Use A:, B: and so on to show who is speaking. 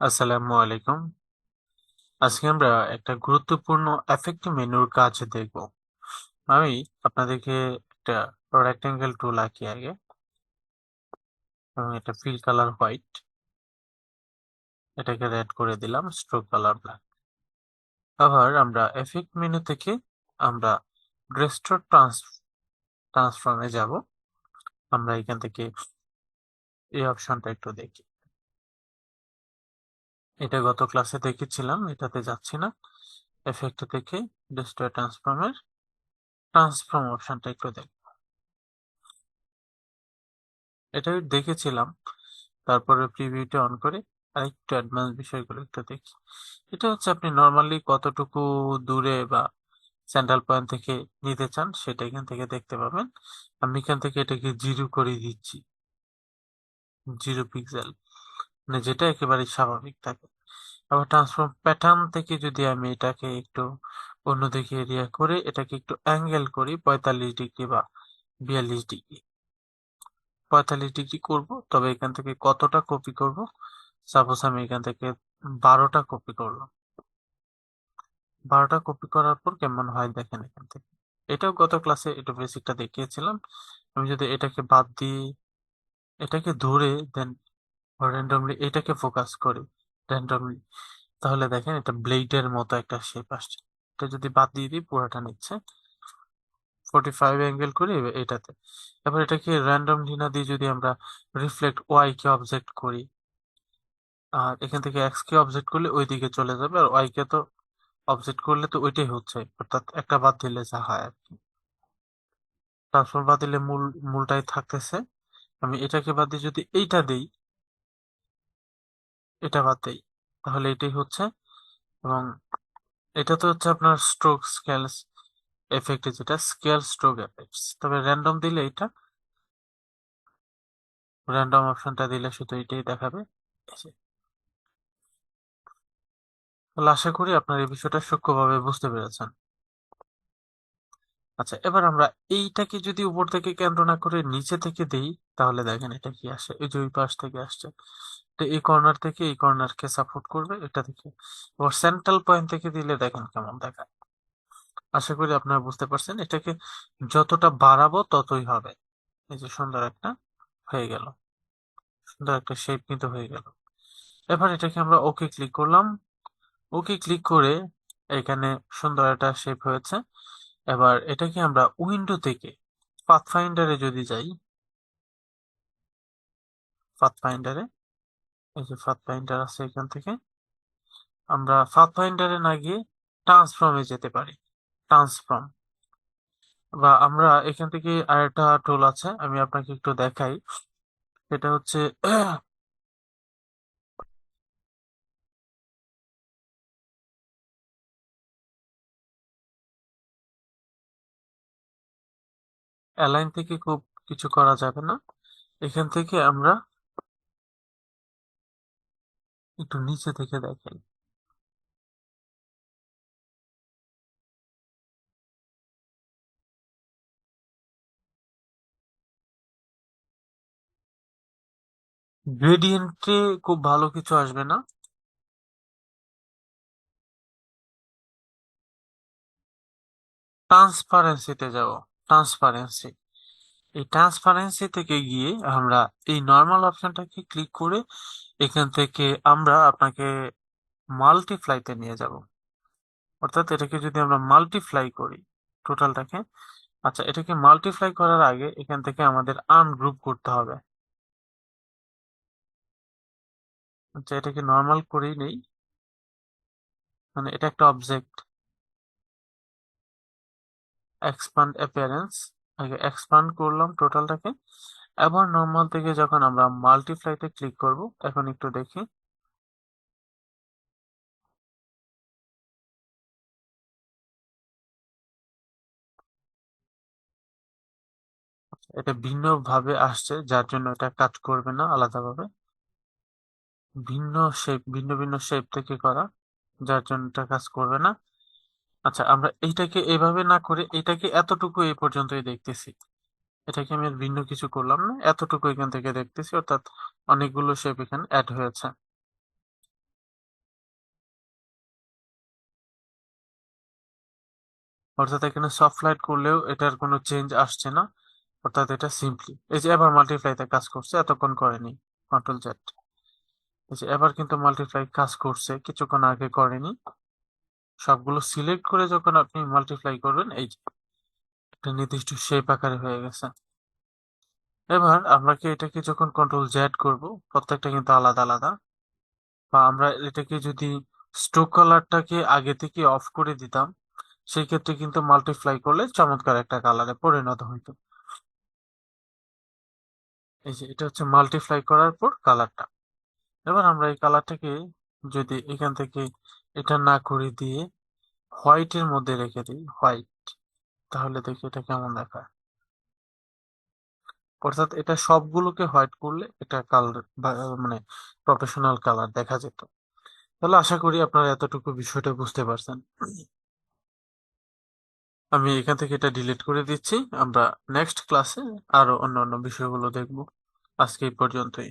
A: আসসালামু আলাইকুম। আজকে আমরা একটা গুরুত্বপূর্ণ এফেক্ট মেনুর কাজ দেখব। আমি আপনাদেরকে একটা রেক্টেঙ্গেল টুল আঁকি আগে। এটা ফিল কালার হোয়াইট এটাকে রেড করে দিলাম স্ট্রোক কালার ব্ল্যাক আবার আমরা এফেক্ট মেনু থেকে আমরা ট্রান্স ট্রান্সফর্মে যাব। আমরা এখান থেকে এই অপশনটা একটু দেখি। এটা গত ক্লাসে দেখেছিলাম, এটাতে যাচ্ছি না। এফেক্ট থেকে ডেস্ট্রয় ট্রান্সফর্মের ট্রান্সফর্ম অপশনটা একটু দেখ এটা দেখেছিলাম, তারপরে প্রিভিউটা অন করে আরেকটু অ্যাডভান্স বিষয়গুলো একটু দেখি। এটা হচ্ছে আপনি নর্মালি কতটুকু দূরে বা সেন্ট্রাল পয়েন্ট থেকে নিতে চান, সেটা এখান থেকে দেখতে পাবেন। আমি এখান থেকে এটাকে জিরো করে দিচ্ছি। জিরো পিক্সেল মানে যেটা একেবারে স্বাভাবিক থাকে। আবার ট্রান্সফর্ম প্যাটার্ন থেকে যদি আমি এটাকে একটু অন্যদিকে এরিয়া করে, এটাকে একটু অ্যাঙ্গেল করি, পঁয়তাল্লিশ ডিগ্রি বা বিয়াল্লিশ ডিগ্রি। পঁয়তাল্লিশ ডিগ্রি করব, তবে এখান থেকে কতটা কপি করব? সাপোজ আমি এখান থেকে বারোটা কপি করলাম। বারোটা কপি করার পর কেমন হয় দেখেন এখান থেকে। এটাও গত ক্লাসে এটা বেসিকটা দেখিয়েছিলাম। আমি যদি এটাকে বাদ দিয়ে এটাকে ধরে দেন র্যান্ডমলি এটাকে ফোকাস করি র্যান্ডমলি তাহলে দেখেন এটা ব্লেডের মতো একটা শেপ আসছে। এটা যদি বাদ দিয়ে দিই, পুরোটা নিচ্ছে। ফোর্টি ফাইভ অ্যাঙ্গেল করি এটাতে। এবার এটাকে র্যান্ডম না দিয়ে যদি আমরা রিফ্লেক্ট ওয়াই কে অবজেক্ট করি, আর এখান থেকে এক্স কে অবজেক্ট করলে ওই দিকে চলে যাবে, আর ওয়াই কে তো অবজেক্ট করলে তো ওইটাই হচ্ছে। অর্থাৎ একটা বাদ দিলে যা হয় আর কি। ট্রান্সফর্ম বাদ দিলে মূল, মূলটাই থাকতেছে। আমি এটাকে বাদ দিয়ে যদি এইটা দেই এটা বাদ দেই। তাহলে এটাই হচ্ছে এবং এটা তো হচ্ছে আপনার স্ট্রোক স্কেলস এফেক্ট যেটা স্কেল স্ট্রোক এফেক্টস তবে র্যান্ডম দিলে এটা র্যান্ডম অপশনটা দিলে শুধু এটাই দেখাবে। তাহলে আশা করি আপনার এই বিষয়টা সূক্ষ্মভাবে বুঝতে পেরেছেন। আচ্ছা এবার আমরা এইটাকে যদি উপর থেকে কেন্দ্র না করে নিচে থেকে দেই, তাহলে দেখেন এটা কি আসে, এই যে ওই পাশ থেকে আসছে। এই কর্নার থেকে এই কর্নারকে সাপোর্ট করবে, এটা থেকে এবার সেন্ট্রাল পয়েন্ট থেকে দিলে দেখেন কেমন দেখায়। আশা করি আপনারা বুঝতে পারছেন, এটাকে যতটা বাড়াবো ততই হবে। এই যে সুন্দর একটা হয়ে গেল। সুন্দর একটা শেপ কিন্তু হয়ে গেল। এবার এটাকে আমরা ওকে ক্লিক করলাম। ওকে ক্লিক করে এখানে সুন্দর একটা শেপ হয়েছে। এবার এটাকে আমরা উইন্ডো থেকে পাথফাইন্ডারে যদি যাই পাথফাইন্ডারে এই যে পাথফাইন্ডার আছে এখান থেকে, আমরা পাথফাইন্ডারে না গিয়ে ট্রান্সফর্মে যেতে পারি। ট্রান্সফর্ম বা আমরা এখান থেকে আরেকটা টুল আছে, আমি আপনাকে একটু দেখাই। সেটা হচ্ছে অ্যালাইন থেকে খুব কিছু করা যাবে না। এখান থেকে আমরা একটু নিচে থেকে দেখাই গ্রেডিয়েন্টে খুব ভালো কিছু আসবে না। ট্রান্সপারেন্সিতে যাব। ট্রান্সপারেন্সি এই ট্রান্সপারেন্সি থেকে গিয়ে আমরা এই নর্মাল অপশনটাকে ক্লিক করে এখান থেকে আমরা আপনাকে মাল্টিপ্লাইতে নিয়ে যাব। অর্থাৎ এটাকে যদি আমরা মাল্টিপ্লাই করি টোটালটাকে আচ্ছা এটাকে মাল্টিপ্লাই করার আগে এখান থেকে আমাদের আনগ্রুপ করতে হবে। আচ্ছা এটাকে নর্মাল করেই নেই। মানে এটা একটা অবজেক্ট এক্সপান্ড অ্যাপিয়ারেন্স আগে এক্সপান্ড করলাম টোটালটাকে এবার নর্মাল থেকে যখন আমরা মাল্টিপ্লাইতে ক্লিক করব, এখন একটু দেখি। এটা ভিন্ন ভাবে আসছে, যার জন্য এটা কাজ করবে না আলাদাভাবে। ভিন্ন শেপ ভিন্ন ভিন্ন শেপ থেকে করা, যার জন্য এটা কাজ করবে না। আচ্ছা আমরা এইটাকে এভাবে না করে, এটাকে এতটুকু এই পর্যন্তই দেখতেছি। এটাকে আমি ভিন্ন কিছু করলাম না? এতটুকু এখান থেকে দেখতেছি, অর্থাৎ অনেকগুলো শেপ এখানে অ্যাড হয়েছে। অর্থাৎ এখানে সফট লাইট করলেও এটার কোনো চেঞ্জ আসছে না। অর্থাৎ এটা সিম্পলি এই যে এবার মাল্টিপ্লাইতে কাজ করছে, এতক্ষণ করেনি কন্ট্রোল জেড এই যে এবার কিন্তু মাল্টিপ্লাই কাজ করছে, কিছুক্ষণ আগে করেনি। সবগুলো সিলেক্ট করে যখন আপনি মাল্টিপ্লাই করবেন, এই যে একটা নির্দিষ্ট শেপ আকারে হয়ে গেছে। এবার আমরা কি এটাকে যখন কন্ট্রোল জেড করব, প্রত্যেকটা কিন্তু আলাদা আলাদা। বা আমরা এটাকে যদি স্ট্রোক কালারটাকে আগে থেকে অফ করে দিতাম, সেই ক্ষেত্রে কিন্তু মাল্টিপ্লাই করলে চমৎকার একটা কালারে পরিণত হইতো। এই যে, এটা হচ্ছে মাল্টিপ্লাই করার পর কালারটা এবার আমরা এই কালারটাকে যদি এখান থেকে এটা না করে দিয়ে হোয়াইটের মধ্যে রেখে দিই হোয়াইট তাহলে দেখি এটা কেমন দেখায়। অর্থাৎ এটা সবগুলোকে হোয়াইট করলে এটা কালার মানে প্রফেশনাল কালার দেখা যেত। তাহলে আশা করি আপনারা এতটুকু বিষয়টা বুঝতে পারছেন। আমি এখান থেকে এটা ডিলিট করে দিচ্ছি। আমরা নেক্সট ক্লাসে আরও অন্য অন্য বিষয়গুলো দেখব। আজকে এই পর্যন্তই।